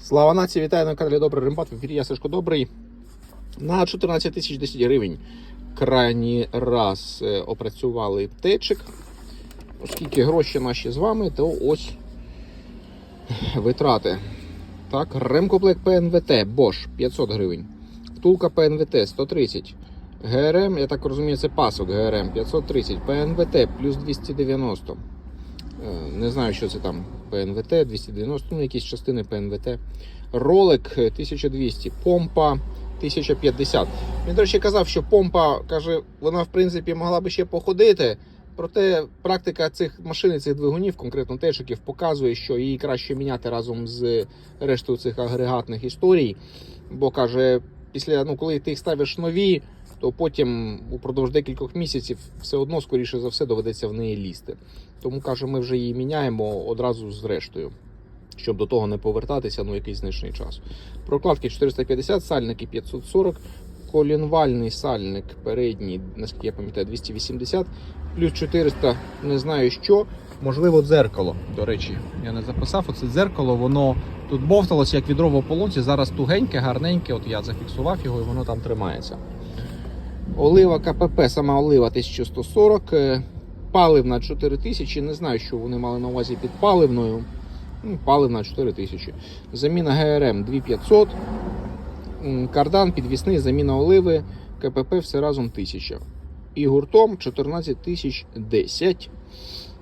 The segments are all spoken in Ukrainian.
Слава нації, вітаю на каналі Добрий Рембат. В ефірі я Сашко Добрий. На 14 тисяч 10 гривень крайній раз е, опрацювали течик. Оскільки гроші наші з вами, то ось витрати. Так, ремкомплект ПНВТ Bosch 500 гривень. Втулка ПНВТ 130. ГРМ, я так розумію, це пасок ГРМ 530. ПНВТ плюс 290. Е, Не знаю, що це там. ПНВТ 290, ну якісь частини ПНВТ. Ролик е, 1200, помпа 1050. Він, до речі, казав, що помпа каже, вона в принципі могла би ще походити. Проте практика цих машин, цих двигунів, конкретно тешиків, показує, що її краще міняти разом з рештою цих агрегатних історій. Бо каже, після ну, коли ти їх ставиш нові, то потім упродовж декількох місяців все одно, скоріше за все, доведеться в неї лізти. Тому каже, ми вже її міняємо одразу з рештою, щоб до того не повертатися ну, якийсь значний час. Прокладки 450, сальники 540, колінвальний сальник передній, наскільки я пам'ятаю, 280, плюс 400, не знаю що. Можливо, дзеркало. До речі, я не записав. Оце дзеркало, воно тут бовталося як відро в ополонці. Зараз тугеньке, гарненьке. От я зафіксував його і воно там тримається. Олива КПП, сама олива 1140, е, паливна 4000. Не знаю, що вони мали на увазі під паливною. Ну, паливна 4000. Заміна ГРМ 2500. Кардан підвісний, заміна оливи, КПП все разом 1000. І гуртом 14 тисяч 10.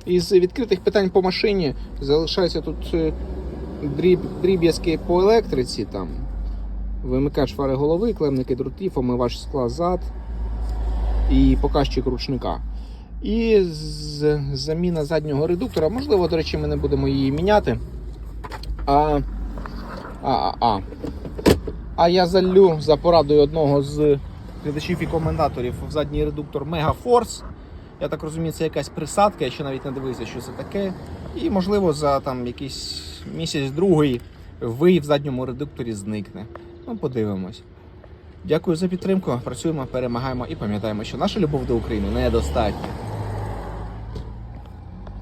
Із відкритих питань по машині залишається тут е, дріб, дріб'язки по електриці. Там вимикач фари голови, клемники дротів, омивач скла зад і показчик ручника. І заміна заднього редуктора. Можливо, до речі, ми не будемо її міняти. А, а, а, а. а я залю за порадою одного з глядачів і коментаторів в задній редуктор Megaforce. Я так розумію, це якась присадка, я ще навіть не дивився, що це таке. І можливо за там якийсь місяць-другий вий в задньому редукторі зникне. Ну, подивимось. Дякую за підтримку. Працюємо, перемагаємо і пам'ятаємо, що наша любов до України недостатня.